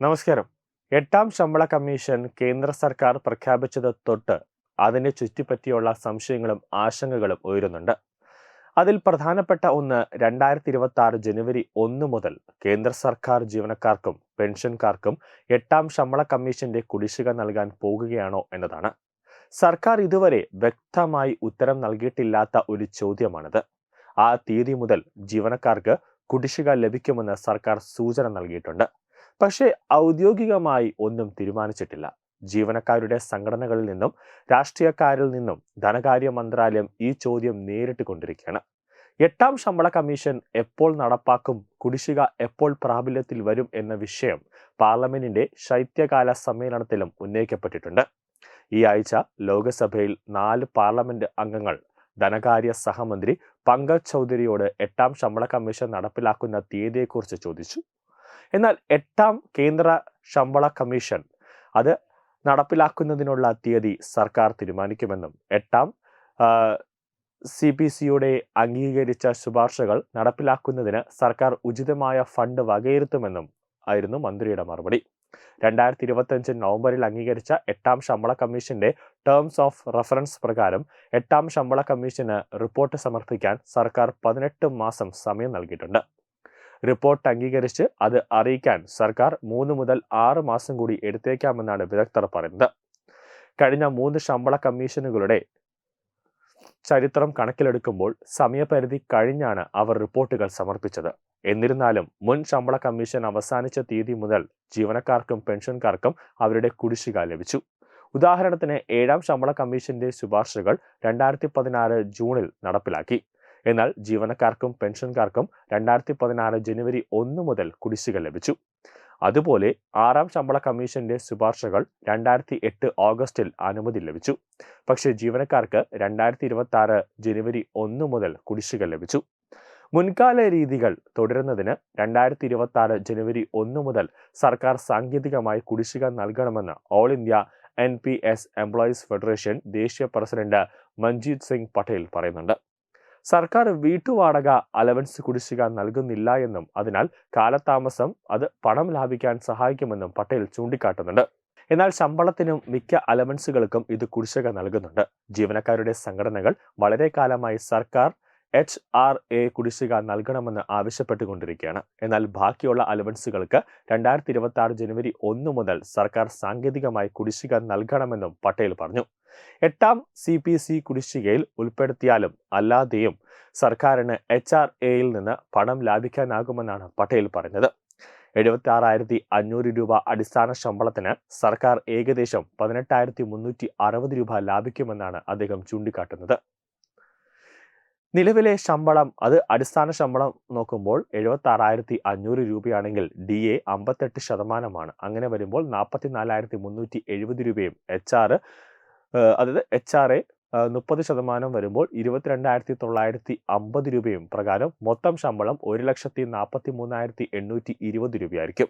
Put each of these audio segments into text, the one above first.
നമസ്കാരം. എട്ടാം ശമ്പള കമ്മീഷൻ കേന്ദ്ര സർക്കാർ പ്രഖ്യാപിച്ചത് തൊട്ട് അതിനെ ചുറ്റിപ്പറ്റിയുള്ള സംശയങ്ങളും ആശങ്കകളും ഉയരുന്നുണ്ട്. അതിൽ പ്രധാനപ്പെട്ട ഒന്ന് രണ്ടായിരത്തി ഇരുപത്തി ആറ് ജനുവരി ഒന്ന് മുതൽ കേന്ദ്ര സർക്കാർ ജീവനക്കാർക്കും പെൻഷൻകാർക്കും എട്ടാം ശമ്പള കമ്മീഷന്റെ കുടിശ്ശിക നൽകാൻ പോകുകയാണോ എന്നതാണ്. സർക്കാർ ഇതുവരെ വ്യക്തമായി ഉത്തരം നൽകിയിട്ടില്ലാത്ത ഒരു ചോദ്യമാണിത്. ആ തീയതി മുതൽ ജീവനക്കാർക്ക് കുടിശ്ശിക ലഭിക്കുമെന്ന് സർക്കാർ സൂചന നൽകിയിട്ടുണ്ട്. പക്ഷേ ഔദ്യോഗികമായി ഒന്നും തീരുമാനിച്ചിട്ടില്ല. ജീവനക്കാരുടെ സംഘടനകളിൽ നിന്നും രാഷ്ട്രീയക്കാരിൽ നിന്നും ധനകാര്യ മന്ത്രാലയം ഈ ചോദ്യം നേരിട്ട് കൊണ്ടിരിക്കുകയാണ് എട്ടാം ശമ്പള കമ്മീഷൻ എപ്പോൾ നടപ്പാക്കും കുടിശ്ശിക എപ്പോൾ പ്രാബല്യത്തിൽ വരും എന്ന വിഷയം പാർലമെന്റിന്റെ ശൈത്യകാല സമ്മേളനത്തിലും ഉന്നയിക്കപ്പെട്ടിട്ടുണ്ട്. ഈ ആഴ്ച ലോക്സഭയിൽ നാല് പാർലമെന്റ് അംഗങ്ങൾ ധനകാര്യ സഹമന്ത്രി പങ്കജ് ചൗധരിയോട് എട്ടാം ശമ്പള കമ്മീഷൻ നടപ്പിലാക്കുന്ന തീയതിയെക്കുറിച്ച് ചോദിച്ചു. എന്നാൽ എട്ടാം കേന്ദ്ര ശമ്പള കമ്മീഷൻ അത് നടപ്പിലാക്കുന്നതിനുള്ള തീയതി സർക്കാർ തീരുമാനിക്കുമെന്നും എട്ടാം സി പി സിയുടെ അംഗീകരിച്ച ശുപാർശകൾ നടപ്പിലാക്കുന്നതിന് സർക്കാർ ഉചിതമായ ഫണ്ട് വകയിരുത്തുമെന്നും ആയിരുന്നു മന്ത്രിയുടെ മറുപടി. രണ്ടായിരത്തി ഇരുപത്തഞ്ച് നവംബറിൽ അംഗീകരിച്ച എട്ടാം ശമ്പള കമ്മീഷന്റെ ടേംസ് ഓഫ് റഫറൻസ് പ്രകാരം എട്ടാം ശമ്പള കമ്മീഷന് റിപ്പോർട്ട് സമർപ്പിക്കാൻ സർക്കാർ പതിനെട്ട് മാസം സമയം നൽകിയിട്ടുണ്ട്. റിപ്പോർട്ട് അംഗീകരിച്ച് അത് അറിയിക്കാൻ സർക്കാർ മൂന്ന് മുതൽ ആറ് മാസം കൂടി എടുത്തേക്കാമെന്നാണ് വിദഗ്ധർ പറയുന്നത്. കഴിഞ്ഞ മൂന്ന് ശമ്പള കമ്മീഷനുകളുടെ ചരിത്രം കണക്കിലെടുക്കുമ്പോൾ സമയപരിധി കഴിഞ്ഞാണ് അവർ റിപ്പോർട്ടുകൾ സമർപ്പിച്ചത്. എന്നിരുന്നാലും മുൻ ശമ്പള കമ്മീഷൻ അവസാനിച്ച തീയതി മുതൽ ജീവനക്കാർക്കും പെൻഷൻകാർക്കും അവരുടെ കുടിശ്ശിക ലഭിച്ചു. ഉദാഹരണത്തിന് ഏഴാം ശമ്പള കമ്മീഷന്റെ ശുപാർശകൾ രണ്ടായിരത്തി പതിനാറ് ജൂണിൽ നടപ്പിലാക്കി. എന്നാൽ ജീവനക്കാർക്കും പെൻഷൻകാർക്കും രണ്ടായിരത്തി പതിനാറ് ജനുവരി ഒന്ന് മുതൽ കുടിശ്ശിക ലഭിച്ചു. അതുപോലെ ആറാം ശമ്പള കമ്മീഷന്റെ ശുപാർശകൾ രണ്ടായിരത്തി എട്ട് ഓഗസ്റ്റിൽ അനുമതി ലഭിച്ചു. പക്ഷേ ജീവനക്കാർക്ക് രണ്ടായിരത്തി ഇരുപത്തി ആറ് ജനുവരി ഒന്ന് മുതൽ കുടിശ്ശിക ലഭിച്ചു. മുൻകാല രീതികൾ തുടരുന്നതിന് രണ്ടായിരത്തി ഇരുപത്തി ആറ് ജനുവരി ഒന്ന് മുതൽ സർക്കാർ സാങ്കേതികമായി കുടിശ്ശിക നൽകണമെന്ന് all India N P S employees federation ദേശീയ പ്രസിഡന്റ് മഞ്ജീത് സിംഗ് പട്ടേൽ പറയുന്നുണ്ട്. സർക്കാർ വീട്ടുവാടക അലവൻസ് കുടിശ്ശിക നൽകുന്നില്ല എന്നും അതിനാൽ കാലതാമസം അത് പണം ലാഭിക്കാൻ സഹായിക്കുമെന്നും പട്ടേൽ ചൂണ്ടിക്കാട്ടുന്നുണ്ട്. എന്നാൽ ശമ്പളത്തിനും മിക്ക അലവൻസുകൾക്കും ഇത് കുടിശ്ശിക നൽകുന്നുണ്ട്. ജീവനക്കാരുടെ സംഘടനകൾ വളരെ കാലമായി സർക്കാർ എച്ച് ആർ എ കുടിശ്ശിക നൽകണമെന്ന് ആവശ്യപ്പെട്ടുകൊണ്ടിരിക്കുകയാണ്. എന്നാൽ ബാക്കിയുള്ള അലവൻസുകൾക്ക് രണ്ടായിരത്തി ഇരുപത്തി ആറ് ജനുവരി ഒന്ന് മുതൽ സർക്കാർ സാങ്കേതികമായി കുടിശ്ശിക നൽകണമെന്നും പട്ടേൽ പറഞ്ഞു. എട്ടാം സി പി സി കുടിശ്ശികയിൽ ഉൾപ്പെടുത്തിയാലും അല്ലാതെയും സർക്കാരിന് എച്ച് ആർ എയിൽ നിന്ന് പണം ലാഭിക്കാനാകുമെന്നാണ് പട്ടേൽ പറഞ്ഞത്. എഴുപത്തി ആറായിരത്തി അഞ്ഞൂറ് രൂപ അടിസ്ഥാന ശമ്പളത്തിന് സർക്കാർ ഏകദേശം പതിനെട്ടായിരത്തി മുന്നൂറ്റി അറുപത് രൂപ ലാഭിക്കുമെന്നാണ് അദ്ദേഹം ചൂണ്ടിക്കാട്ടുന്നത്. നിലവിലെ ശമ്പളം അത് അടിസ്ഥാന ശമ്പളം നോക്കുമ്പോൾ എഴുപത്തി ആറായിരത്തി അഞ്ഞൂറ് രൂപയാണെങ്കിൽ ഡി എ അമ്പത്തെട്ട് ശതമാനമാണ്. അങ്ങനെ വരുമ്പോൾ നാൽപ്പത്തി നാലായിരത്തി മുന്നൂറ്റി എഴുപത് രൂപയും എച്ച് ആർ അതായത് എച്ച് ആർ എ മുപ്പത് ശതമാനം വരുമ്പോൾ ഇരുപത്തിരണ്ടായിരത്തി തൊള്ളായിരത്തി അമ്പത് രൂപയും പ്രകാരം മൊത്തം ശമ്പളം ഒരു ലക്ഷത്തി നാൽപ്പത്തി മൂന്നായിരത്തി എണ്ണൂറ്റി ഇരുപത് രൂപയായിരിക്കും.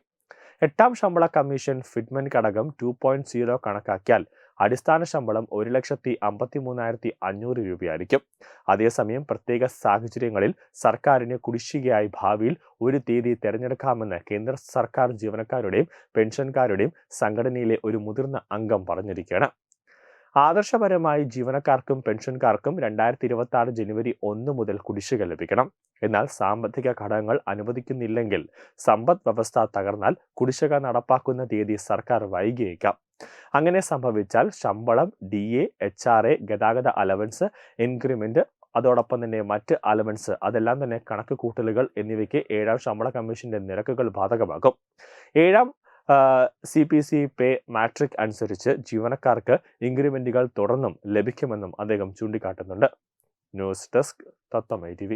എട്ടാം ശമ്പള കമ്മീഷൻ ഫിറ്റ്മെന്റ് ഘടകം ടു പോയിന്റ് സീറോ കണക്കാക്കിയാൽ അടിസ്ഥാന ശമ്പളം ഒരു ലക്ഷത്തി അമ്പത്തി മൂന്നായിരത്തി അഞ്ഞൂറ് രൂപയായിരിക്കും. അതേസമയം പ്രത്യേക സാഹചര്യങ്ങളിൽ സർക്കാരിന് കുടിശ്ശികയായി ഭാവിയിൽ ഒരു തീയതി തിരഞ്ഞെടുക്കാമെന്ന് കേന്ദ്ര സർക്കാർ ജീവനക്കാരുടെയും പെൻഷൻകാരുടെയും സംഘടനയിലെ ഒരു മുതിർന്ന അംഗം പറഞ്ഞിരിക്കുകയാണ്. ആദർശപരമായി ജീവനക്കാർക്കും പെൻഷൻകാർക്കും രണ്ടായിരത്തി ഇരുപത്തി ആറ് ജനുവരി ഒന്ന് മുതൽ കുടിശ്ശിക ലഭിക്കണം. എന്നാൽ സാമ്പത്തിക ഘടകങ്ങൾ അനുവദിക്കുന്നില്ലെങ്കിൽ സമ്പദ് വ്യവസ്ഥ തകർന്നാൽ കുടിശ്ശിക നടപ്പാക്കുന്ന തീയതി സർക്കാർ വൈകിയേക്കാം. അങ്ങനെ സംഭവിച്ചാൽ ശമ്പളം D A H R A ഗതാഗത അലവൻസ് ഇൻക്രിമെന്റ് അതോടൊപ്പം തന്നെ മറ്റ് അലവൻസ് അതെല്ലാം തന്നെ കണക്ക് കൂട്ടലുകൾ എന്നിവയ്ക്ക് ഏഴാം ശമ്പള കമ്മീഷന്റെ നിരക്കുകൾ ബാധകമാകും. ഏഴാം C P C pay matrix അനുസരിച്ച് ജീവനക്കാർക്ക് ഇൻക്രിമെന്റുകൾ തുടർന്നും ലഭിക്കുമെന്നും അദ്ദേഹം ചൂണ്ടിക്കാട്ടുന്നുണ്ട്. ന്യൂസ് ഡെസ്ക് തത്തമൈ ടി